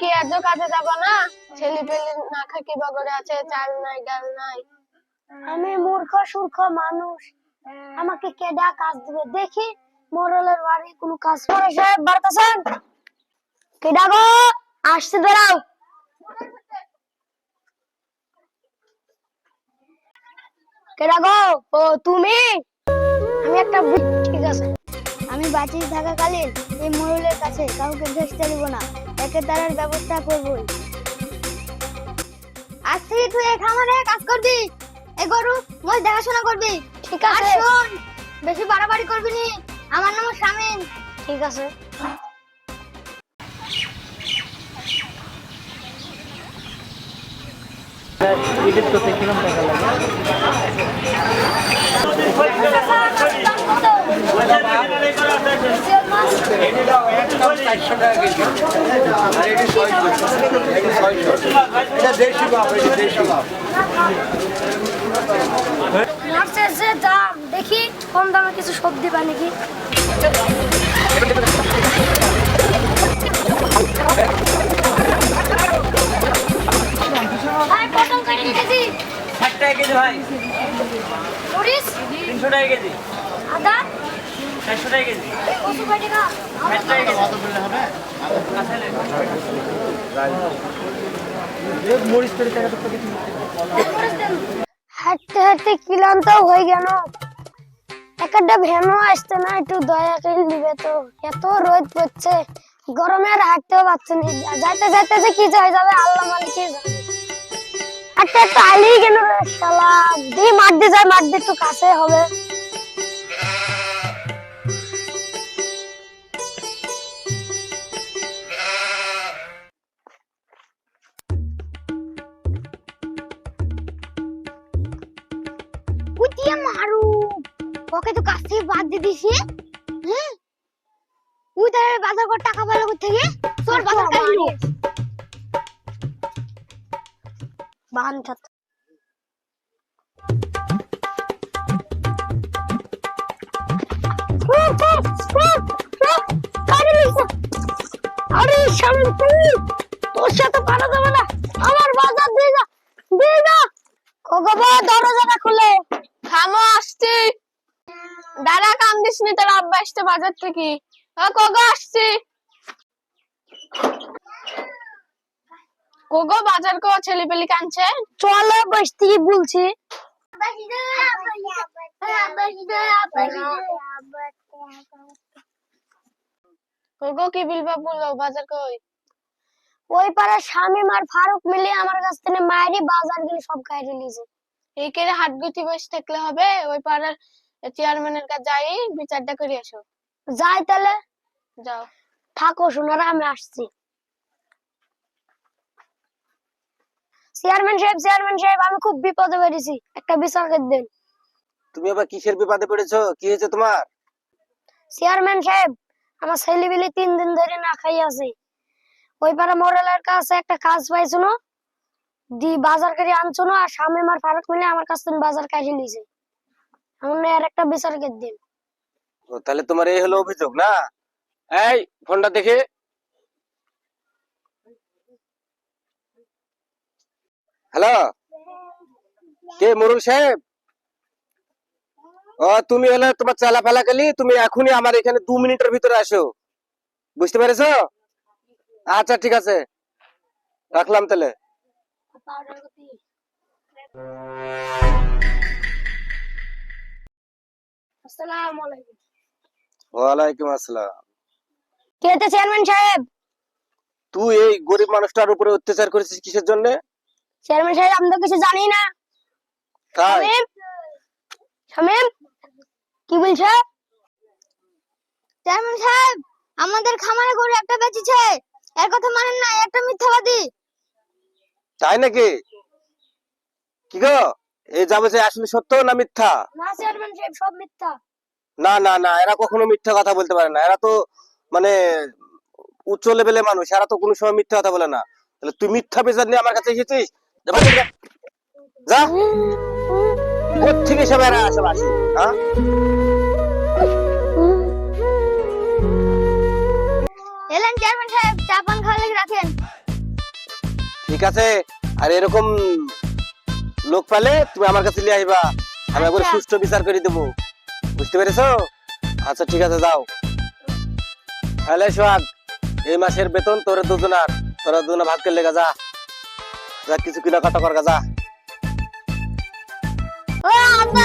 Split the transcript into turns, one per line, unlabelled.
কি কাজে যাব না? ছেলে পেলে না খাকি বগরে আছে, চাল নাই, ডাল নাই।
আমি মূর্খ মানুষ। আমাকে কেডা কাজ দিবে? দেখি, মোরলের বাড়ি কোনো কাজ করে। সাহেব কেডা গো দাঁড়াও। কেডা গো ও? তুমি? আমি একটা ঠিক আছে। আমি বাঁচিয়ে থাকাকালীন এই মোরলের কাছে কাউকে ভেসতে দেবো না। একে তারার ব্যবস্থা করবই। আজ থেকে তুই এই খামারে কাজ করবি? এই গরু মই দেখাশোনা করবি। ঠিক আছে। শোন বেশি বাড়াবাড়ি করবি নি। আমার নাম শামিন ঠিক আছে।
এডিট করতে কিরম টাকা লাগে
মাছের যে দাম দেখি কম দামে কিছু সবজি পাই নাকি? ভাই
ষাট টাকা কেজি তিনশো টাকা কেজি।
আদা? হাঁটতে হাঁটতে ক্লান্ত হয়ে গেল। একটা ভ্যানও আসতে না, একটু দয়া করে নিবে তো। এত রোদ পড়ছে, গরমে আর হাঁটতেও পারছে না। যাইতে যাইতে যে কি হয়ে যাবে, আল্লাহ মালিক জানে। হাঁটতে হাঁটতে আলি রে শালা। দি মাঠ দিয়ে যায় মাঠ দিয়ে একটু কাছে হবে। কুটিয়ে মারু। ওকে তো কাছ থেকে বাদ দিয়ে দিছি হ্যাঁ? তুই তাহলে বাজার কর টাকা পেল থেকে? তোর বাজার কাইলো বান ছাত আরে শামিম তুই তোর সাথে পারা যাবে না। আমার বাজার দিয়ে যা দিয়ে যা। কগবা দরজাটা খুলে।
থামো আসছি। দাঁড়া কাম দিস নি তোর আব্বা আসতে বাজার থেকে। কোগো আসছি। কোগো বাজার কো ছেলে পেলে কানছে
চলো বসতে বলছি।
কোগো কি বিলবা বলল বাজার কই?
ওই পাড়া শামিম আর ফারুক মিলে আমার কাছ থেকে মায়েরই বাজারগুলো সব খাইয়ে নিয়েছে
হাত গুটি বসে থাকলে হবে ওই পাড়ার চেয়ারম্যানের কাছে যাই বিচারটা করে আসো।
যাই তাহলে।
যাও।
থাকো শোনারা আমি আসছি। চেয়ারম্যান সাহেব চেয়ারম্যান সাহেব আমি খুব বিপদে পেরেছি একটা বিচার করে দেন।
তুমি আবার কিসের বিপদে পড়েছো? কি হয়েছে তোমার?
চেয়ারম্যান সাহেব আমার ছেলেবেলে তিন দিন ধরে না খাই আছে ওই পাড়া মোরেলের কাছে একটা কাজ পাইছো না? দি বাজার করে আনছো না, আর স্বামী আর ফারুক মিলে আমার কাছ থেকে বাজার কাটিয়ে নিয়েছে। আমার আর একটা বিচার করে দিন।
তাহলে তোমার এই হলো অভিযোগ না? এই, ফোনটা দেখে। হ্যালো? কে, মুরুল সাহেব? ও, তুমি হলে তোমার চালা ফেলা গেলি তুমি এখনই আমার এখানে দু মিনিটের ভিতরে আসো। বুঝতে পেরেছ? আচ্ছা ঠিক আছে। রাখলাম তাহলে।
আসসালামু আলাইকুম।
ওয়ালাইকুম আসসালাম।
কে তো চেয়ারম্যান সাহেব?
তুই এই গরিব মানুষটার উপরে অত্যাচার করেছিস কিসের জন্য?
চেয়ারম্যান সাহেব আমি তো কিছু জানি না।
তাই?
শামিম? শামিম? কি বলছে? চেয়ারম্যান সাহেব আমাদের খামারে গরু একটা বেঁচেছে। এর কথা মানেন না একটা মিথ্যাবাদী।
তাই নাকি? কি গো? এই যাবে যে আসলে সত্য না মিথ্যা?
না চেয়ারম্যান সাহেব সব মিথ্যা।
না না না এরা কখনো মিথ্যা কথা বলতে পারে না। এরা তো মানে উচ্চ লেভেলের মানুষ এরা তো কোনো সময় মিথ্যা কথা বলে না। তাহলে তুই মিথ্যা বিচার নিয়ে আমার কাছে এসেছিস? যা কোথেকে সব এরা আসে আসে? হ্যাঁ?
এলেন চেয়ারম্যান সাহেব চা পান খাওয়া লেগে রাখেন।
ঠিক আছে? আর এরকম লোক পেলে তুমি আমার কাছে নিয়ে আসবা। আমি একবার
আচ্ছা।
সুষ্ঠু বিচার করে দেবো। বুঝতে পেরেছ? আচ্ছা ঠিক আছে যাও। তাহলে সোহাগ এই মাসের বেতন তোর দুজনার। তোরা দুজনে ভাগ করে লেগা যা। যা কিছু কিনা কাটা কর যা।
ও আব্বা